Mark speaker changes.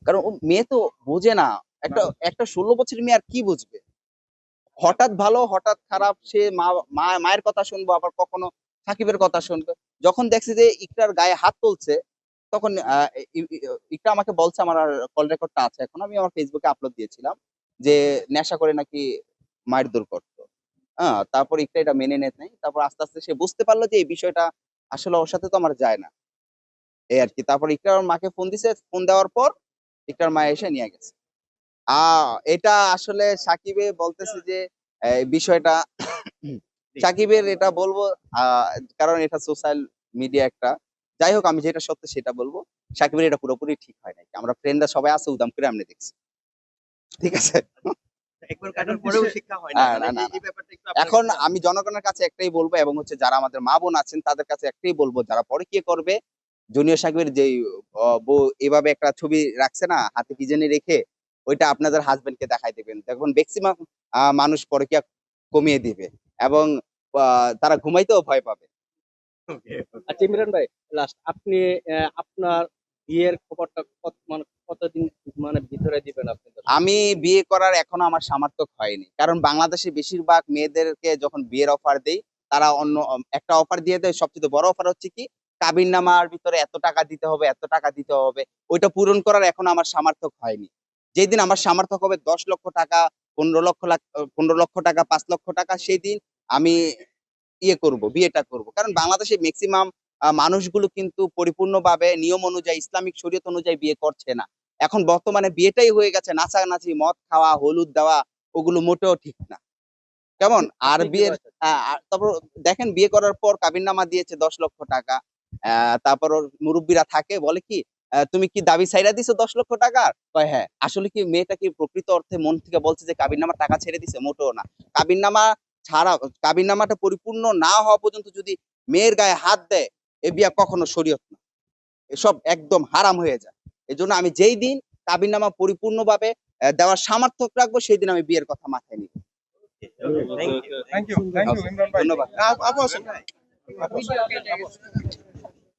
Speaker 1: কারণ ও মেয়ে তো বোঝে না। একটা একটা ষোলো বছরের মেয়ে আর কি বুঝবে? হঠাৎ ভালো হঠাৎ খারাপ সে মা মায়ের কথা শুনব আবার কখনো সাকিবের কথা শুনবে। যখন দেখছে যে ইকরার গায়ে হাত তুলছে তখন আহ, ই- ই- ইকরা আমাকে বলছে আমার কল রেকর্ডটা আছে এখন। আমি আমার ফেসবুকে আপলোড দিয়েছিলাম যে নেশা করে নাকি মায়ের দূর করতো হ্যাঁ তারপর ইকরা এটা মেনে নেয় নাই। তারপর আস্তে আস্তে সে বুঝতে পারল যে এই বিষয়টা আসলে ওর সাথে তো আমার যায় না। এই আর কি। তারপর ইকরার মাকে ফোন দিছে। ফোন দেওয়ার পর ইকরার মা এসে নিয়ে গেছে। আহ এটা আসলে সাকিবে বলতেছে যে বিষয়টা সাকিবের এটা বলব আহ, কারণ এটা সোশ্যাল মিডিয়া একটা। যাই হোক আমি যেটা সত্য সেটা বলব সাকিবের এটা পুরোপুরি ঠিক হয় নাই। আমরা ফ্রেন্ডরা সবাই আছে উদাম করে আমরা দেখছি। ঠিক আছে? এখন আমি জনগণের কাছে একটাই বলব এবং হচ্ছে যারা আমাদের মা বোন আছেন তাদের কাছে একটাই বলব যারা পরে কি করবে জুনিয়র সাকিবের যে বউ এভাবে একটা ছবি রাখছে না হাতে কি জানি রেখে ওইটা আপনাদের হাজবেন্ড কে দেখাই দেবেন। দেখুন ম্যাক্সিমাম মানুষ পরে কি কমিয়ে দিবে এবং আহ, তারা ঘুমাইতেও ভয় পাবে.
Speaker 2: আচ্ছা ইমরান ভাই লাস্ট আপনি আহ, আপনার বিয়ের খবরটা কত মানে কতদিন মানে ভিতরে দিবেন আপনি
Speaker 1: আমি বিয়ে করার এখনও আমার সামর্থ্য হয়নি। কারণ বাংলাদেশে বেশিরভাগ মেয়েদেরকে যখন বিয়ের অফার দেই তারা অন্য একটা অফার দিয়ে দেয় সবচেয়ে বড় অফার হচ্ছে কি? কাবিন নামার ভিতরে এত টাকা দিতে হবে এত টাকা দিতে হবে ওইটা পূরণ করার এখনও আমার সামর্থ্য হয়নি। যেদিন আমার সামর্থক হবে দশ লক্ষ টাকা পনেরো লক্ষ লাখ পনেরো লক্ষ টাকা পাঁচ লক্ষ টাকা সেই দিন আমি ইয়ে করব বিয়েটা করব। কারণ বাংলাদেশে ম্যাক্সিমাম মানুষগুলো কিন্তু পরিপূর্ণভাবে নিয়ম অনুযায়ী ইসলামিক শরীয়ত অনুযায়ী বিয়ে করছে না। এখন বর্তমানে বিয়েটাই হয়ে গেছে নাচানাচি মদ খাওয়া হলুদ দেওয়া ওগুলো মোটেও ঠিক না। কেমন? আর বিয়ের তারপর দেখেন বিয়ে করার পর কাবিননামা দিয়েছে দশ লক্ষ টাকা। তারপর ওর মুরব্বীরা থাকে বলে কি আহ, তুমি কি দাবি সাইরা দিছো দশ লক্ষ টাকার? কয় হ্যাঁ। আসলে কি মেয়েটা কি প্রকৃত অর্থে মন থেকে বলছে যে কাবিননামার টাকা ছেড়ে দিছে? মোটেও না। কাবিননামা ছাড়া কাবিননামাটা পরিপূর্ণ না হওয়া পর্যন্ত যদি মেয়ের গায়ে হাত দেয় এ বিয়া কখনো শরীয়ত না। এসব একদম হারাম হয়ে যায়। এই জন্য আমি যেই দিন কাবিননামা পরিপূর্ণভাবে আহ, দেওয়ার সামর্থ্য রাখব সেই দিন আমি বিয়ের কথা মাথায় নিব।
Speaker 3: Okay, thank you.
Speaker 4: Thank you thank you
Speaker 1: ধন্যবাদ।
Speaker 4: আপু আসুন।